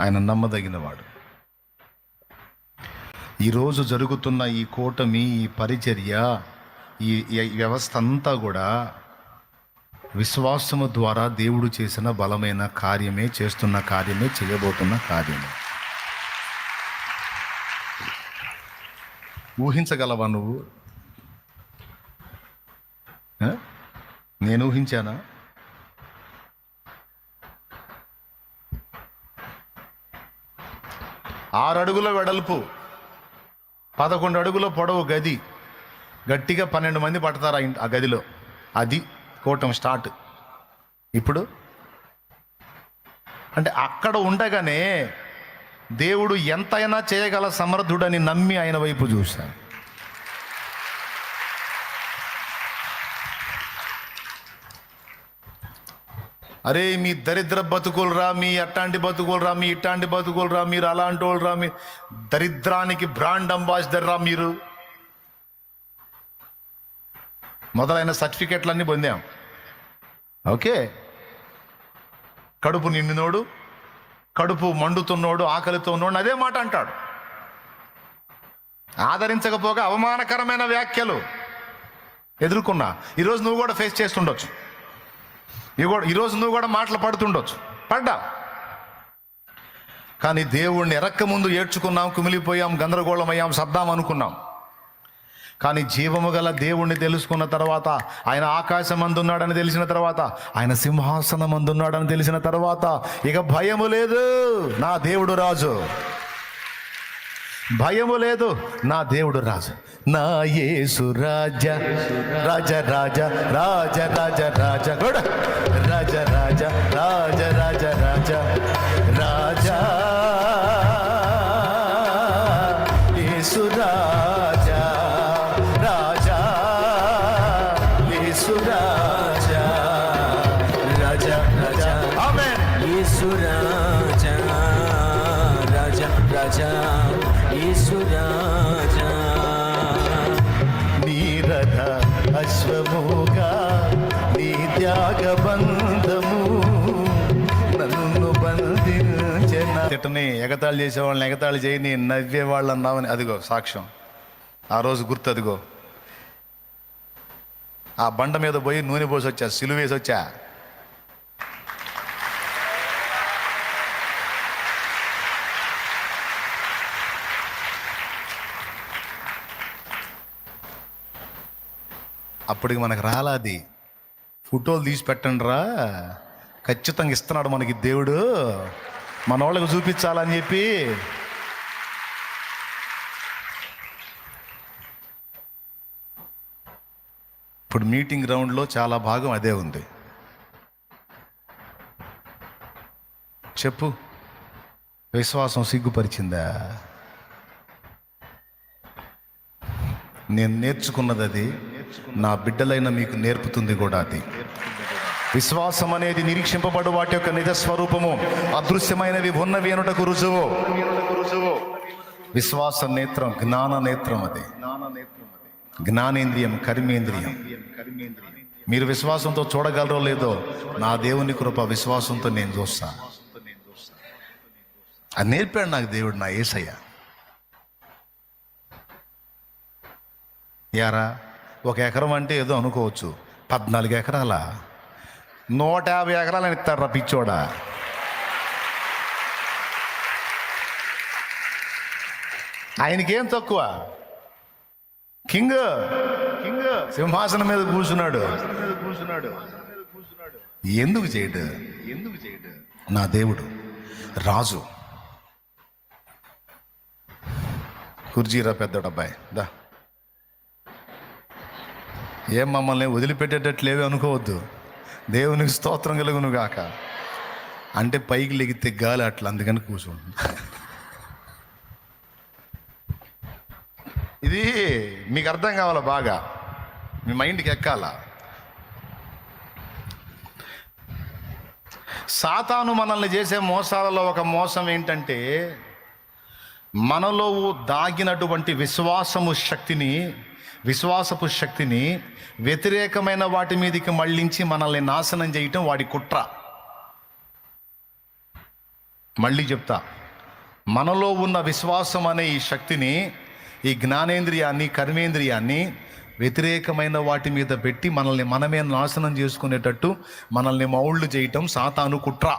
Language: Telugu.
ఆయన నమ్మదగినవాడు. ఈరోజు జరుగుతున్న ఈ కూటమి ఈ పరిచర్య ఈ వ్యవస్థ అంతా కూడా విశ్వాసము ద్వారా దేవుడు చేసిన బలమైన కార్యమే చేస్తున్న కార్యమే చేయబోతున్న కార్యమే. ఊహించగలవా నువ్వు? నేను ఊహించానా? ఆరు అడుగుల వెడల్పు పదకొండు అడుగుల పొడవు గది. గట్టిగా పన్నెండు మంది పడతారు ఆ గదిలో. అది కూటం స్టార్ట్. ఇప్పుడు? అంటే అక్కడ ఉండగానే దేవుడు ఎంతైనా చేయగల సమర్థుడని నమ్మి ఆయన వైపు చూశాను అరే మీ దరిద్ర బతుకులరా మీ అట్టాంటి బతుకులరా మీ ఇట్టాంటి బతుకులరా మీరు అలాంటి వాళ్ళరా మీ దరిద్రానికి బ్రాండ్ అంబాసిడర్ రా మీరు. మొదలైన సర్టిఫికెట్లన్నీ పొందాం. ఓకే? కడుపు నిండినోడు కడుపు మండుతున్నోడు ఆకలితో ఉన్నోడు అదే మాట అంటాడు. ఆదరించకపోగా అవమానకరమైన వ్యాఖ్యలు ఎదుర్కొన్నా. ఈరోజు నువ్వు కూడా ఫేస్ చేస్తుండొచ్చు. ఇవి కూడా ఈరోజు నువ్వు కూడా మాటలు పడుతుండొచ్చు. పడ్డా? కానీ దేవుణ్ణి ఎరక్క ముందు ఏడ్చుకున్నాం కుమిలిపోయాం గందరగోళమయ్యాం సర్దాం అనుకున్నాం. కానీ జీవము గల దేవుణ్ణి తెలుసుకున్న తర్వాత ఆయన ఆకాశం అందున్నాడని తెలిసిన తర్వాత ఆయన సింహాసనం అందున్నాడని తెలిసిన తర్వాత ఇక భయము లేదు. నా దేవుడు రాజు. భయము లేదు. నా దేవుడు రాజు. నా యేసు రాజ. రాజ రాజ రాజ రాజ రాజ. కూడా రాజ రాజ రాజ రాజ రాజ. రాజా. యేసు రాజా. రాజా. యేసు రాజా. బంధించిన ఎగతాళి చేసేవాళ్ళని ఎగతాళి చేయని నవ్వే వాళ్ళు అన్నామని అదిగో సాక్ష్యం. ఆ రోజు గుర్తు అదిగో. ఆ బండ మీద పోయి నూనె పోసి వచ్చా సిలువేసి వచ్చా అప్పటికి మనకు రాలాది ఫోటోలు తీసి పెట్టండి రా ఖచ్చితంగా ఇస్తున్నాడు మనకి దేవుడు. మన వాళ్ళకి చూపించాలని చెప్పి ఇప్పుడు మీటింగ్ గ్రౌండ్లో చాలా భాగం అదే ఉంది. చెప్పు. విశ్వాసం సిగ్గుపరిచిందా? నేను నేర్చుకున్నది అది. నా బిడ్డలైన మీకు నేర్పుతుంది కూడా అది. విశ్వాసం అనేది నిరీక్షింపబడు వాటి యొక్క నిజ స్వరూపము అదృశ్యమైనవి ఉన్నవి అనుటకు రుజువు. విశ్వాస నేత్రం జ్ఞాన నేత్రం అది. జ్ఞానేంద్రియం కర్మేంద్రియం. మీరు విశ్వాసంతో చూడగలరో లేదో నా దేవుని కృప విశ్వాసంతో నేను చూస్తా. అది నేర్పాడు నాకు దేవుడు నా ఏసయ్య. యారా ఒక ఎకరం అంటే ఏదో అనుకోవచ్చు. పద్నాలుగు ఎకరాల? నూట యాభై ఎకరాలని ఇస్తాడు పిచ్చోడా. ఆయనకేం తక్కువ? కింగ్ కింగ్ సింహాసనం మీద కూర్చున్నాడు. కూర్చున్నాడు ఎందుకు చేయడు? ఎందుకు చేయడు నా దేవుడు రాజు. కుర్జీరా పెద్ద అబ్బాయి దా. ఏం మమ్మల్ని వదిలిపెట్టేటట్లేవి అనుకోవద్దు. దేవునికి స్తోత్రం కలుగును గాక. అంటే పైకి లెగితే గాలి అట్లా అందుకని కూర్చోండి ఇది మీకు అర్థం కావాలా బాగా? మీ మైండ్కి ఎక్కాలా? సాతాను మనల్ని చేసే మోసాలలో ఒక మోసం ఏంటంటే మనలో దాగినటువంటి విశ్వాసము శక్తిని విశ్వాసపు శక్తిని వ్యతిరేకమైన వాటి మీదకి మళ్ళించి మనల్ని నాశనం చేయటం వాడి కుట్ర. మళ్ళీ చెప్తా. మనలో ఉన్న విశ్వాసం అనే ఈ శక్తిని ఈ జ్ఞానేంద్రియాన్ని కర్మేంద్రియాన్ని వ్యతిరేకమైన వాటి మీద పెట్టి మనల్ని మనమే నాశనం చేసుకునేటట్టు మనల్ని మౌళ్ళు చేయటం సాతాను కుట్ర.